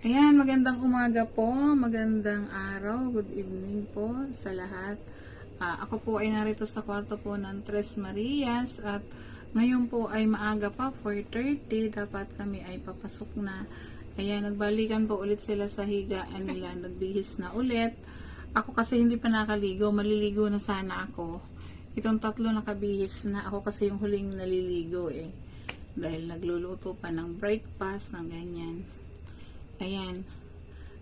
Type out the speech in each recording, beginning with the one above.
Ayan, magandang umaga po, magandang araw, good evening po sa lahat. Ah, ako po ay narito sa kwarto po ng Tres Marias at ngayon po ay maaga pa, 4.30, dapat kami ay papasok na. Ayan, nagbalikan po ulit sila sa higaan nila, nagbihis na ulit. Ako kasi hindi pa nakaligo, maliligo na sana ako. Itong tatlo nakabihis na, ako kasi yung huling naliligo eh. Dahil nagluluto pa ng breakfast, ng ganyan. Ayan.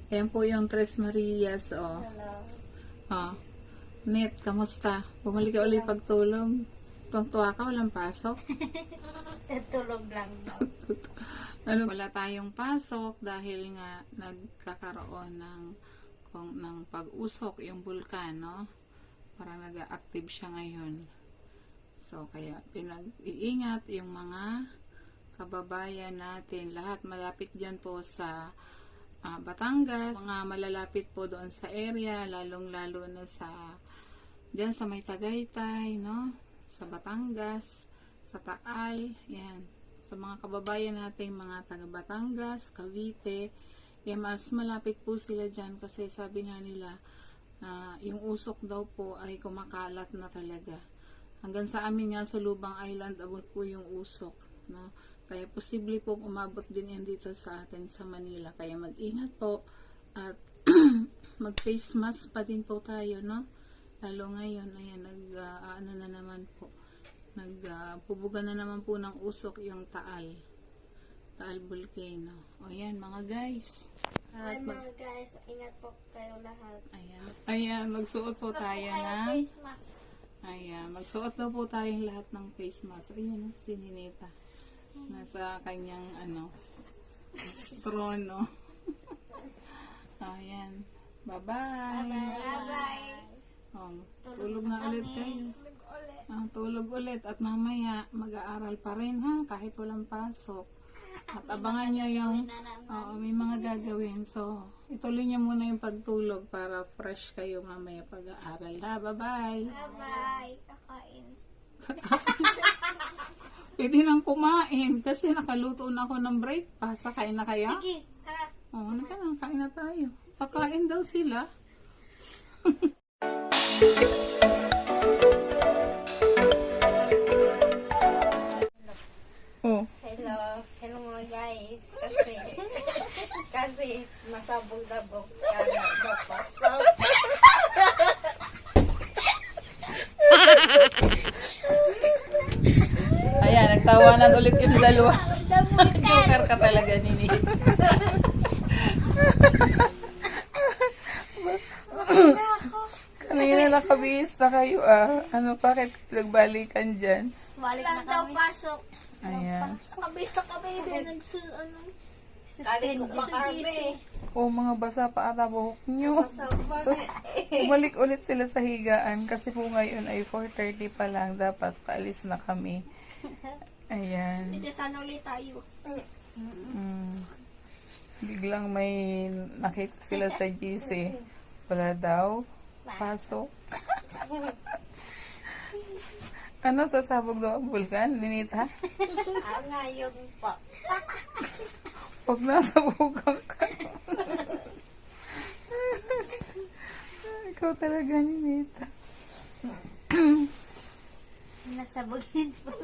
Ayan po yung Tres Marias, oh. Oh. Net, kamusta? Bumalik ka ulit pagtulog. Tuwang-tuwa ka, walang pasok. Tulog lang daw. Ano, wala tayong pasok dahil nga nagkakaroon ng kung ng pag-usok yung bulkan, no? Parang nag-active siya ngayon. So, kaya pinag-iingat yung mga kababayan natin. Lahat malapit dyan po sa ah, Batangas. Mga malalapit po doon sa area, lalong-lalo na sa dyan sa may Tagaytay, no? Sa Batangas, sa Taal, yan. Sa mga kababayan nating mga taga Batangas, Cavite, yan, mas malapit po sila dyan kasi sabi nga nila na yung usok daw po ay kumakalat na talaga. Hanggang sa amin nga sa Lubang Island, abot po yung usok. No? Kaya posible po umabot din yan dito sa atin sa Manila. Kaya mag-ingat po at mag-face mask pa din po tayo, no? Lalo ngayon, ayan, nag, ah, ano na naman po, nagpubuga na naman po ng usok yung Taal. Taal Volcano. O yan, mga guys. Hi At mag- mga guys, ingat po kayo lahat. ayan, ayan, magsuot po tayo na. face mask. Ayan, magsuot na po tayong lahat ng face mask. Ayan, si Ninita. Nasa kanyang, ano, trono. Ayan. Bye-bye. Bye-bye. Oh, tulog na ulit kayo. Ah, tulog ulit at mamaya mag-aaral pa rin ha kahit walang pasok. At abangan nyo yung oo, may mga gagawin. So, ituloy nyo muna yung pagtulog para fresh kayo mamaya pag-aaral ha. Bye-bye. Bye-bye. Kakain. Pwede nang kumain kasi nakaluto na ako ng breakfast. Kain na kaya? Sige, tara. Oo, na kaya, kain na tayo. Pakain daw sila. oh, Hello. Hello mga guys. Kasi, kasi masabog-dabog ka na napasok. Ayan, nagtawanan ulit yung dalawa. Joker ka talaga, Nini. Kanina nakabihis na kayo ah. Ano, bakit nagbalikan dyan? Balik na kami. pasok. Ayan. Sabi sa kababy, nagsun, ano, Kali ko pa kami. Oh, mga basa pa ata buhok nyo. Tapos, bumalik ulit sila sa higaan kasi po ngayon ay 4.30 pa lang. Dapat paalis na kami. Ayan. dito sana ulit tayo. Mm. Biglang may nakita sila sa GC. Wala daw. Pasok. ano, sasabog daw ang vulkan, Ninita? Ah, ngayon pa. Pag nasa bukang ka. Ikaw talaga, Ninita. Nasabugin po.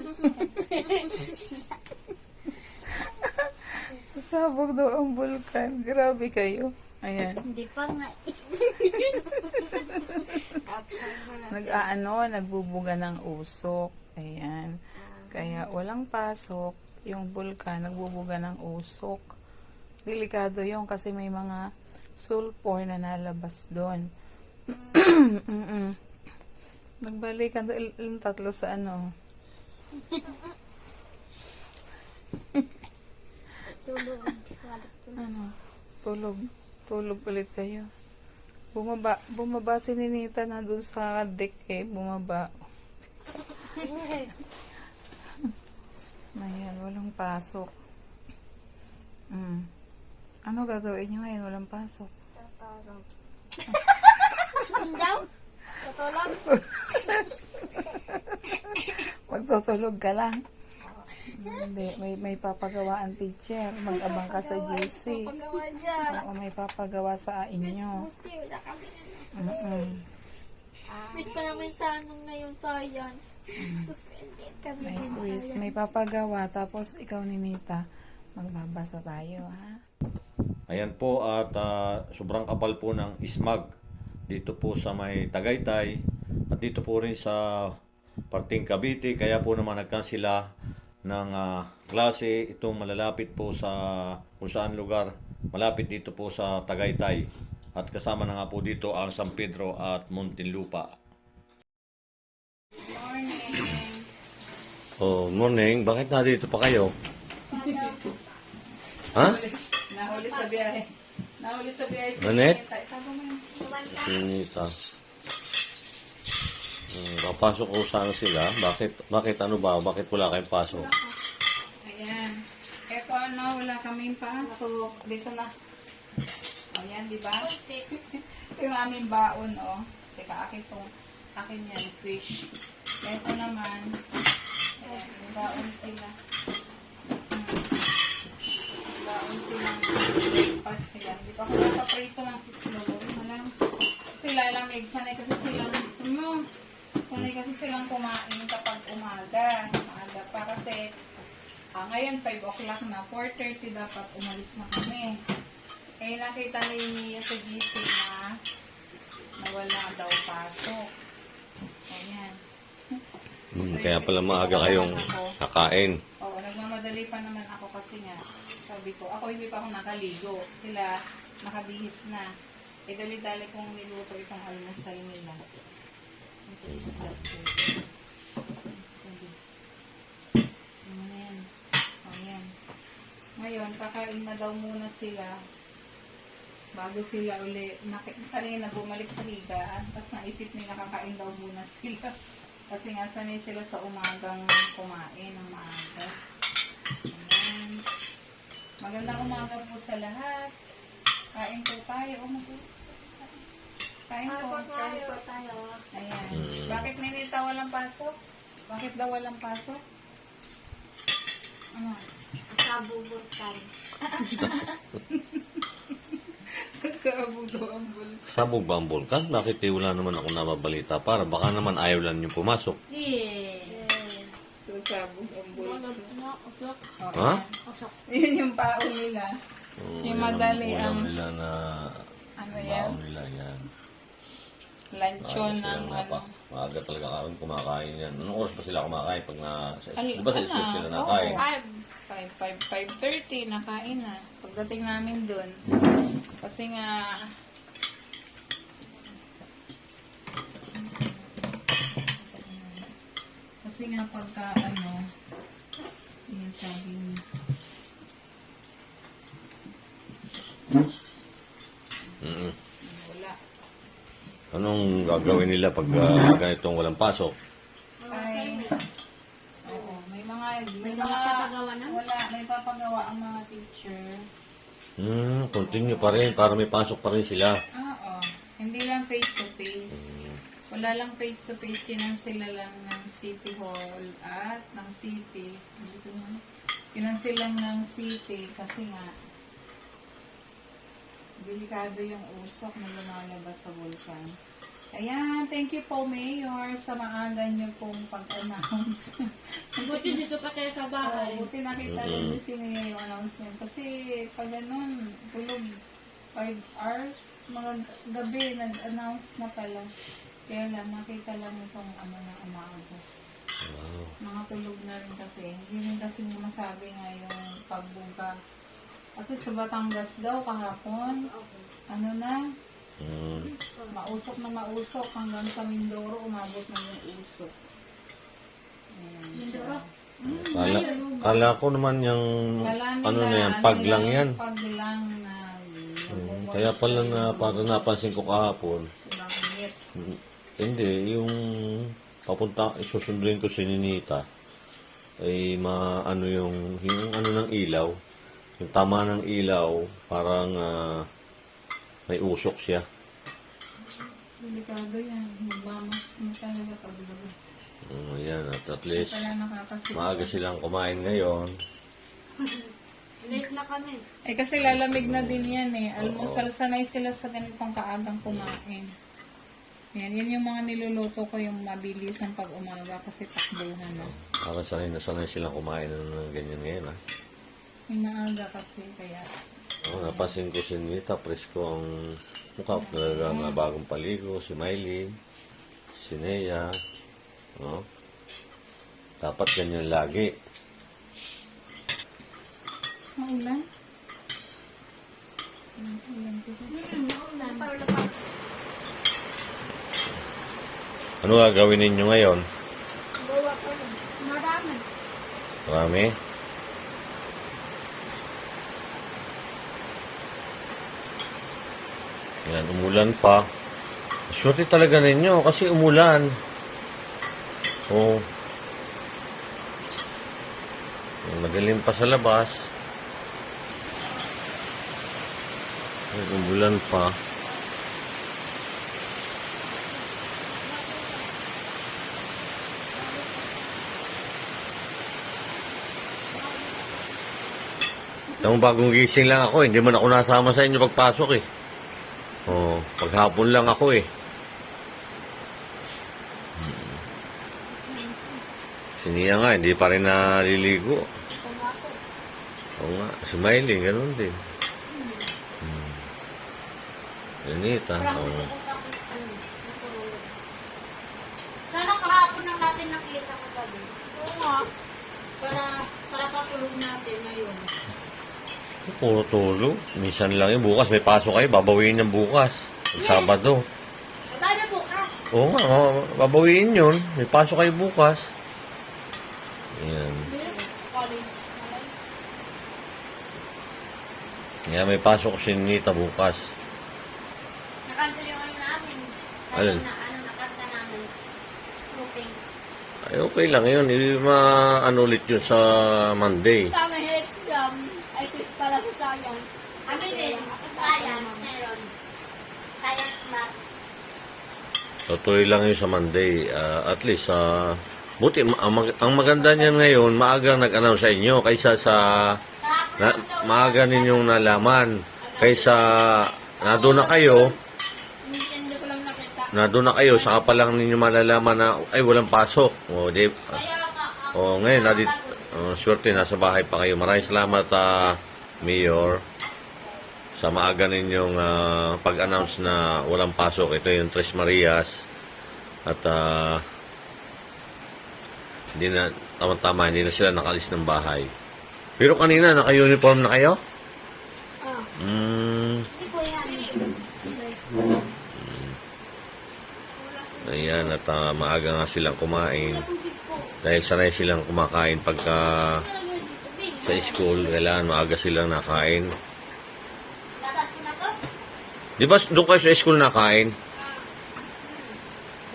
Sasabog daw ang vulkan. Grabe kayo. Ayan. Hindi pa nga. Nag-aano, nagbubuga ng usok. Ayan. Kaya walang pasok. Yung vulkan, nagbubuga ng usok. Delikado yun kasi may mga sulfur na nalabas doon. Mm-mm. Nagbalikan doon yung tatlo sa ano. Tulog. Ano? Tulog. Tulog ulit kayo. Bumaba, bumaba si Ninita na doon sa deck eh. Bumaba. Ayan, walang pasok. Mm. Ano gagawin nyo ngayon? Walang pasok. Daw? Tutulog? Magtutulog ka lang. Hindi, may, may papagawaan teacher. Mag-abang ka sa GC. Pagawa dyan. Oo, may papagawa sa inyo. Kami. Mm-mm. Miss pa namin sa anong ngayon science. Kami May quiz, may papagawa. Tapos ikaw ni Nita, magbabasa tayo, ha? Ayan po at ah, sobrang kapal po ng ismag dito po sa may Tagaytay at dito po rin sa parting Cavite kaya po naman nagkansila ng ah, klase itong malalapit po sa kung saan lugar malapit dito po sa Tagaytay at kasama na nga po dito ang San Pedro at Muntinlupa. Oh, morning. Bakit na dito pa kayo? Ha? Nahuli sa biyahe. Nahuli sa mo yun. Sinita. Hmm, papasok ko sana sila. Bakit, bakit ano ba? Bakit wala kayong pasok? Ayan. Eto ano, wala kaming pasok. Dito na. Ayan, di ba? Ito yung aming baon, oh. Teka, akin to. Akin yan, fish. Ito naman. Ayan, baon sila. Hmm. Baon silang breakfast nila. Hindi pa ako nakaprito ng itlog. Malang. Kasi lalamig. Sanay kasi silang, ano, sanay kasi silang kumain kapag umaga. Maaga pa kasi Ah, ngayon, 5 o'clock na. 4.30 dapat umalis na kami. Eh, nakita ni Mia sa GC na nawala daw pasok. Ayan. Hmm, kaya pala maaga kayong kakain. Oo, nagmamadali pa naman ako kasi nga, sabi ko, ako hindi pa ako nakaligo. Sila, nakabihis na. Eh, dali-dali kong niluto itong almusal nila. Ito is that. Ayan. Ayan. Ngayon, kakain na daw muna sila bago sila uli, nak- kanina bumalik sa higaan, tapos naisip nila kakain daw muna sila. Kasi nga sanay sila sa umagang kumain ng maaga. Ayan. Magandang umaga po sa lahat. Kain po tayo. O, mag- Kain po. Kain po tayo. Ayan. Mm. Bakit Ninita walang pasok? Bakit daw walang pasok? Ano? Sa abudo ang Sabog ba ang bulkan? Bakit eh, wala naman ako nababalita? Para baka naman ayaw lang yung pumasok. Sa. Ano, ano, usok. Oh, Ha? Yun yung pao nila. Hmm, Yung yan ang madali ulam ang- nila na Ano yan? baon nila yan. Sila ng ano. Maaga talaga kami kumakain yan. Anong oras pa sila kumakain pag na... Sa, di ba sa school sila nakain? Five. 5, 5, 5.30, nakain na. Pagdating namin dun. Kasi nga, kasi nga pagka ano, yun sabi niya. Wala. Anong gagawin nila pag ah, ganitong walang pasok? Ay, may, mga, papagawa na? Wala, may papagawa ang mga teacher. Hmm, continue pa rin. Para may pasok pa rin sila. Oo. Hindi lang face to face. Wala lang face to face. Kinansila lang ng City Hall at ng City. Dito na. Kinansila lang ng City kasi nga delikado yung usok na lumalabas sa vulkan. Ayan, thank you po Mayor sa maaga niyo pong pag-announce. Buti dito pa tayo sa Oo, buti nakita rin ni Sinia yung announcement. Kasi pag ganun, tulog 5 hours, mga gabi, nag-announce na pala. Kaya lang, nakita lang itong ano na umaga. Wow. Mga tulog na rin kasi. Hindi rin kasi masabi nga yung pagbuga. Kasi sa Batangas daw kahapon, ano na, Hmm. mausok na mausok hanggang sa Mindoro, umabot na yung usok. Ayan. Mindoro? Kala, kala ko naman yung Kala nila, ano na yan, pag lang yan. Pag lang na Hmm, Kaya pala na parang napansin ko kahapon. Bakit? Hmm, Hindi, yung papunta, susunduin ko si Ninita ay maano yung, yung ano ng ilaw. Yung tama ng ilaw, parang ah, may usok siya. Delikado yan. Magmamas mo talaga paglabas. Oh, yan, at at least nakakasip. maaga silang kumain ngayon. Late na kami. Eh kasi lalamig na din yan eh. Almusal sanay sila sa ganitong kaagang kumain. Yan, yan yung mga niluluto ko yung mabilis ang pag umaga kasi takbuhan na. Parang sanay na sanay silang kumain ng ng ganyan ngayon ah. May maaga kasi kaya Oh, napansin ko si Nita, presko ang mukha ko talaga mga bagong paligo, si Miley, si Nea, no? Dapat ganyan lagi. maulan. Ano gagawin ninyo ngayon? Marami. Marami? Yan, umulan pa. Swerte talaga ninyo kasi umulan. Oh. Madaling pa sa labas. Yan, umulan pa. Nung bagong gising lang ako, hindi man ako nasama sa inyo pagpasok eh. Oh, paghapon lang ako eh. Si Nia nga, hindi pa rin naliligo. Oo nga, si Miley, ganun din. Hmm. Ganita, oo. Sana kahapon lang natin nakita kagabi. Oo nga. Para sarap ang tulog natin. Puro tulog. Minsan lang yun. Bukas may pasok kayo, babawiin yung bukas. Sabado. Na bukas. Oo nga, oo, babawiin yun. May pasok kayo bukas. Ayan. Kaya may pasok si Nita bukas. Nakancel yung ano namin. Sayang na ano, nakanta namin. Groupings. Ay, okay lang yun. Hindi ma-ano ulit yun sa Monday. Kami exam. Ay, quiz pala sa science. Kami din. Science, meron. Science math. Tutuloy lang yun sa Monday. Ah, at least, sa buti, ang, mag- ang maganda niyan ngayon, maaga nag-announce sa inyo kaysa sa na, maaga ninyong nalaman. Kaysa nado na kayo, nado na kayo, saka pa lang ninyo malalaman na, ay, walang pasok. O, di, ang o ngayon, nadit, oh, swerte, nasa bahay pa kayo. Maraming salamat, ah, Mayor, sa maaga ninyong ah, pag-announce na walang pasok. Ito yung Tres Marias. At, ah, hindi na, tama-tama, hindi na sila nakalis ng bahay. Pero kanina, naka-uniform na kayo? Ah. Hmm, Hindi po yan. ayan, at ah, maaga nga silang kumain. Dahil sanay silang kumakain pagka sa school, kailangan maaga silang nakain. Labas ko na to. Di ba doon kayo sa school nakain?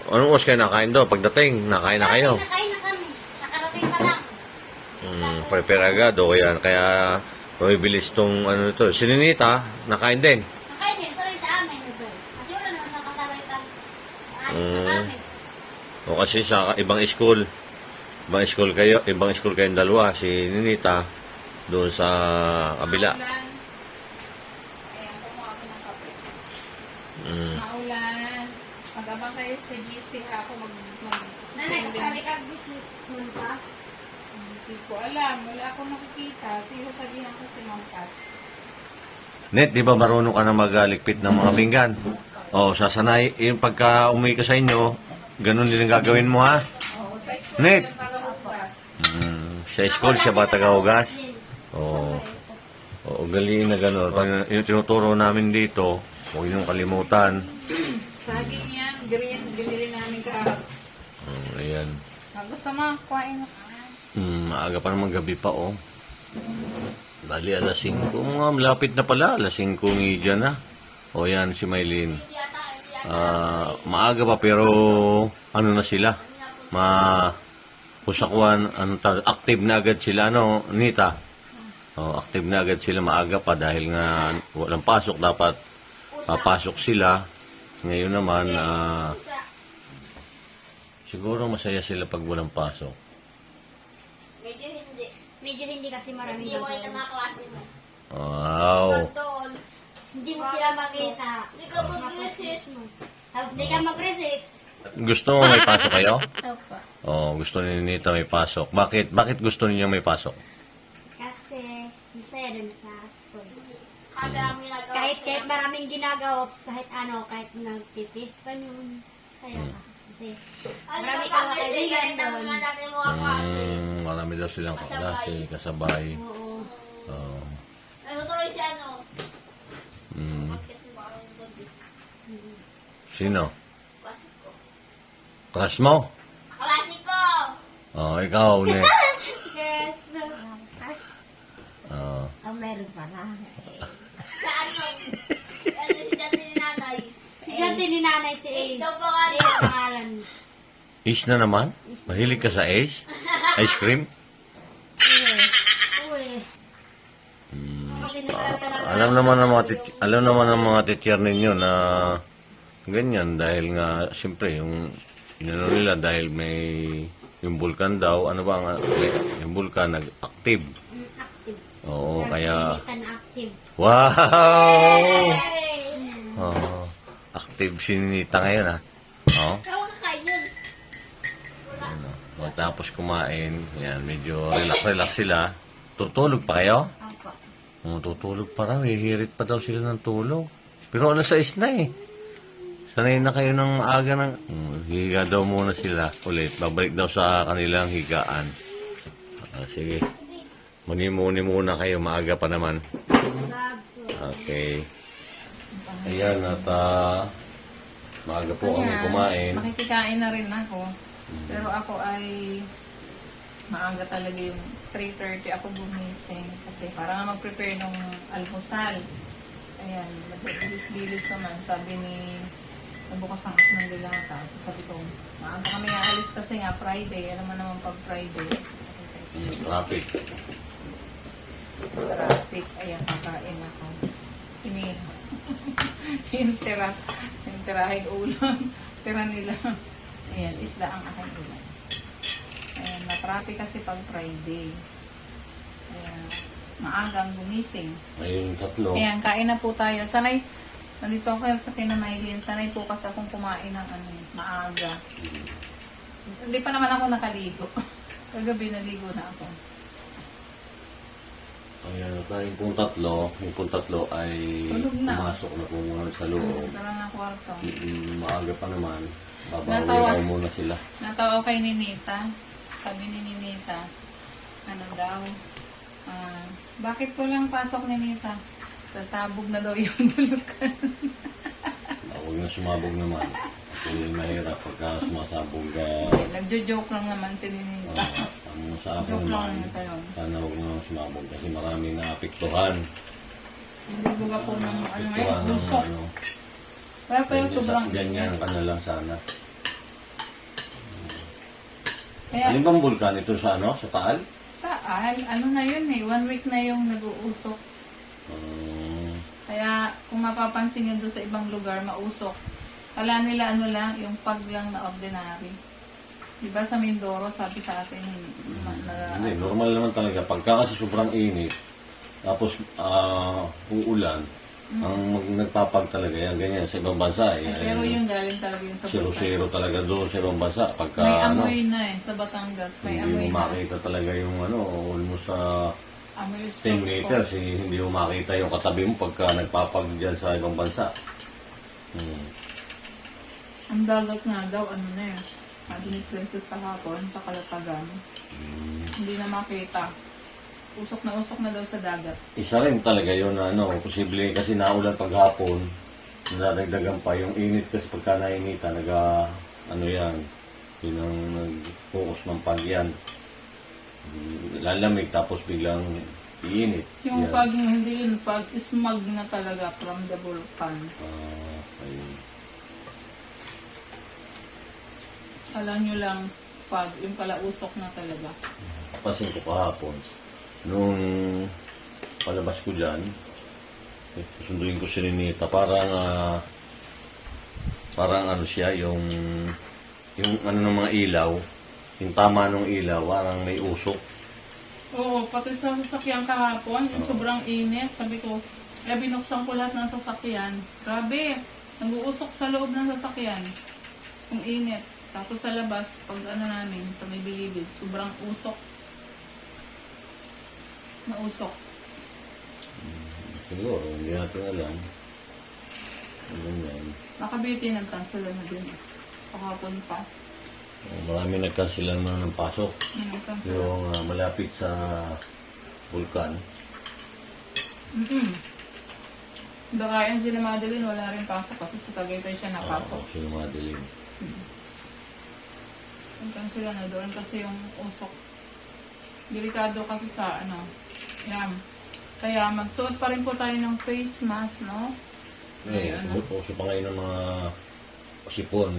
Anong oras kayo nakain doon? Pagdating, nakain na kayo. Nakain na kami. Nakarating pa lang. Hmm, prepare agad o kaya, kaya mabibilis tong ano ito. Si Ninita, nakain din. Nakain din. Sorry sa amin. Kasi wala naman sa kasabay pag ayos na Mm. kami. O kasi sa ibang school, ibang school kayo, ibang school kayong dalawa, si Ninita, doon sa kabila. Maulan. Ayan, kumuha ako ng kape. Hmm. Maulan. Mag-abang kayo sa GC ha. Ako mag... mag Nanay, kasali ka dito. Punta. Hindi ko alam. Wala akong nakikita. Sige, sabihan ko si Ma'am Cass. Net, di ba marunong ka na magaligpit ng mga pinggan? O, sasanay, yung pagka umuwi ka sa inyo, ganun din ang gagawin mo ha? Oo, sa school Net. tagahugas. Hmm, sa school, siya ba tagahugas? Oo. Oo, galing na gano'n. Pag yung tinuturo namin dito, huwag niyong kalimutan. Saging yan. Green. Binili namin ka. Hmm, ayan. Ah, gusto mo? Kuhain mo. Hmm, maaga pa naman gabi pa, oh. Bali, alas 5. Mga malapit na pala. Alas 5 ngidya na. O yan, si Maylin. Ah, maaga pa pero ano na sila? Ma Pusakuan, ano active na agad sila, no, Nita? Oh, active na agad sila maaga pa dahil nga walang pasok. Dapat papasok sila. Ngayon naman, ah, Siguro masaya sila pag walang pasok. Medyo hindi. Medyo hindi kasi maraming Hindi mo gagawin. mga klase mo. Wow. Hindi mo sila makita. hindi ka mag-resist. Tapos hindi ka mag-resist. Gusto mo may pasok kayo? Opo. Oo, gusto ni Nita may pasok. Bakit? Bakit gusto niyo may pasok? Kasi masaya dun sa school. Kada mo ginagawa Kahit sila. kahit maraming ginagawa, kahit ano, kahit nagtitis pa yun, saya ka. Kasi Ano marami ka kang kasi, kaibigan doon. mga. Mm, marami daw silang kaklase, kasabay. Oo. Oo. Ano tuloy si ano? Mm. Doon? Sino? Klasiko. Crush mo? Klasiko! Oo, ikaw, ne. Yes. Oo. Oh, meron pala. Sa ano? Ano si dati ni nanay? Si Jante ni nanay si Ace Ace. daw pangalan. Ace pangalan. Ace na naman? Mahilig ka sa Ace? Ice cream? Uy. Kasi Alam naman ng mga tit- alam naman ng mga teacher ninyo na ganyan dahil nga siyempre yung inano nila dahil may yung vulkan daw ano ba ang yung vulkan nag-active. active. Oo, kaya active. Wow. Oo. active si Ninita ngayon ha. Nakain yun. Ano, matapos kumain, yan, medyo relax-relax sila. Tutulog pa kayo? Opo. Oh, tutulog pa raw, hihirit pa daw sila ng tulog. Pero alas 6 na eh. Sanay na kayo ng aga ng... Hmm, higa daw muna sila ulit. Babalik daw sa kanilang higaan. Ah, sige. Muni-muni muna kayo, maaga pa naman. Okay. Ayan, at ah, maaga po kami Ayan, kumain. Makikikain na rin ako. Pero ako ay maaga talaga yung 3.30 ako gumising. Kasi para nga mag-prepare ng almusal. Ayan, bilis-bilis naman. Sabi ni nabukas ang ako ng dilata. Sabi ko, maaga kami aalis kasi nga Friday. Alam mo naman pag Friday. Hmm, Traffic. Traffic. Ayan, kakain ako. Ini yung tira. Yung tirahing ulam. Tira nila. Ayan, isda ang aking ulam. Ayan, na-traffic kasi pag Friday. Ayan, maagang gumising. Ayun, tatlo. Ayan, kain na po tayo. Sanay, nandito ako sa kinamailin. Sanay po kasi akong kumain ng ano, maaga. Hindi pa naman ako nakaligo. Kagabi naligo na ako. Ayan, at yung pong tatlo, yung pong tatlo ay Tulog na. pumasok na po muna sa loob. Sarang na kwarto. Mm, maaga pa naman. Babawi Natawa. raw muna sila. Natawa kay Ninita. Sabi ni Ninita, ano daw, ah, bakit ko lang pasok ni Ninita? Sasabog na daw yung bulukan. Ah, Huwag na sumabog naman. Kasi mahirap pagka sumasabog ka. Nagjo-joke lang naman si Ninita. Uh, ang sa akin tayo. sana huwag na sumabog kasi marami na apektuhan. Hindi buga po ng ano ngayon, ng busok. ano. Kaya pa yung sobrang ganyan ka na lang sana. Kaya, Alin bang bulkan ito sa ano? Sa Taal? taal, ano na yun eh, one week na yung nag-uusok. Um, Kaya kung mapapansin nyo doon sa ibang lugar, mausok. Kala nila ano lang, yung pag lang na ordinary. Diba sa Mindoro, sabi sa atin, na, Hindi, normal naman talaga. Pagka kasi sobrang init, tapos ah uulan, ang mag, nagpapag talaga yan, ganyan sa ibang bansa. Eh, Ay, pero yung galing talaga yung sa Zero-zero talaga doon sa ibang bansa. Pagka May ano, amoy na eh, sa Batangas. May hindi amoy mo na. makita talaga yung ano, almost sa Amoy 10 sulfur. meters, eh, hindi mo makita yung katabi mo pagka nagpapag dyan sa ibang bansa. Hmm. Ang dagat nga daw, ano na eh. Madinig princess kahapon sa Kalatagan. Hindi na makita. Usok na usok na daw sa dagat. Isa rin talaga yun na ano, posible kasi naulan paghapon, nadagdagan pa yung init kasi pagka nainita, naga, ano yan, yun ang nag-focus ng pag yan. Lalamig tapos biglang iinit. Yung Yan. fog, hindi yun fog, smog na talaga from the volcan. Ah, ayun. Alam nyo lang, fog, yung pala usok na talaga. Pasin ko kahapon, nung palabas ko dyan, eh, susunduin ko si Ninita, parang, ah, parang ano siya, yung yung ano ng mga ilaw, yung tama ng ilaw, parang may usok. Oo, pati sa sasakyan kahapon, yung sobrang init. Sabi ko, eh binuksan ko lahat ng sasakyan. Grabe, nag-uusok sa loob ng sasakyan. Ang init. Tapos sa labas, pag ano namin, sa may bilibid, sobrang usok. Nausok. Siguro, hindi natin alam. Ganyan. Nakabiti, nag-cancel na din. Kahapon pa. Oh, Marami nagkansila na ng pasok. Nag-cancel. Yung ah, malapit sa vulkan. Mm-mm. Baka yan sila Madeline, wala rin pasok kasi sa Tagaytay siya napasok. Oo, sino madilim. Ang sila na doon kasi yung usok. Delikado kasi sa ano. Yan. Kaya magsuot pa rin po tayo ng face mask, no? Eh, ano? uso pa ngayon ng mga sipon.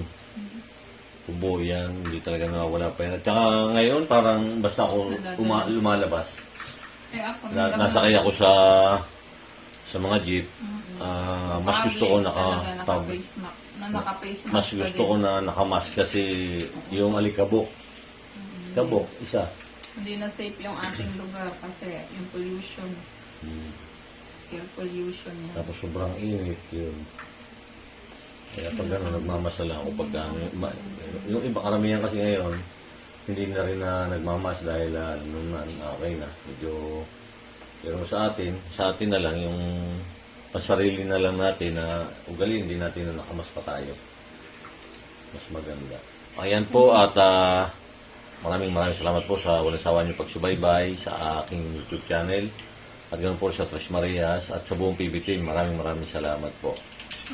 Kubo yan, hindi talaga nawawala pa yan. At saka ngayon, parang basta ako uma- lumalabas. Eh ako, Na, nagdamag- nasakay ako sa sa mga jeep. ah, mas Sabi, gusto ko naka, naka-face mask. Na naka-face mask mas pa gusto din. ko na nakamask kasi yung alikabok. Kabok, isa. Hindi na safe yung ating lugar kasi yung pollution, Hmm. air pollution yan. Tapos sobrang init yun. Kaya pag gano'n, nagmamasala ako pag ano, ma- yung iba karamihan kasi ngayon, hindi na rin na nagmamas dahil uh, nung na, okay na. Medyo, pero sa atin, sa atin na lang yung pasarili na lang natin na ugali, hindi natin na nakamas pa tayo. Mas maganda. Ayan po at ah, maraming maraming salamat po sa walang sawa niyo pagsubaybay sa aking YouTube channel. At ganoon po sa Tres Marias at sa buong PB team. Maraming maraming salamat po.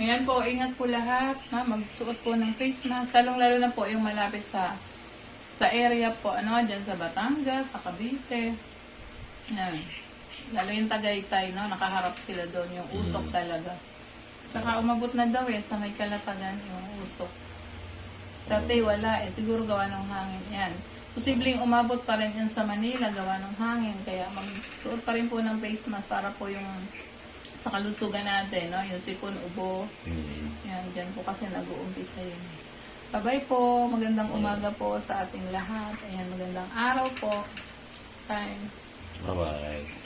Ayan po, ingat po lahat. Ha? Magsuot po ng face mask. Lalong-lalo na po yung malapit sa sa area po, ano, dyan sa Batangas, sa Cavite. Yan. Lalo yung Tagaytay, no? Nakaharap sila doon, yung usok talaga. Tsaka umabot na daw eh, sa may kalatagan yung usok. Dati wala eh, siguro gawa ng hangin. Yan. Posibleng umabot pa rin yan sa Manila, gawa ng hangin. Kaya magsuot pa rin po ng face mask para po yung sa kalusugan natin, no? Yung sipon, ubo, Mm. yan, dyan po kasi nag-uumpisa yun. Bye-bye po. Magandang umaga po sa ating lahat. Ayan, magandang araw po. Bye. Bye-bye.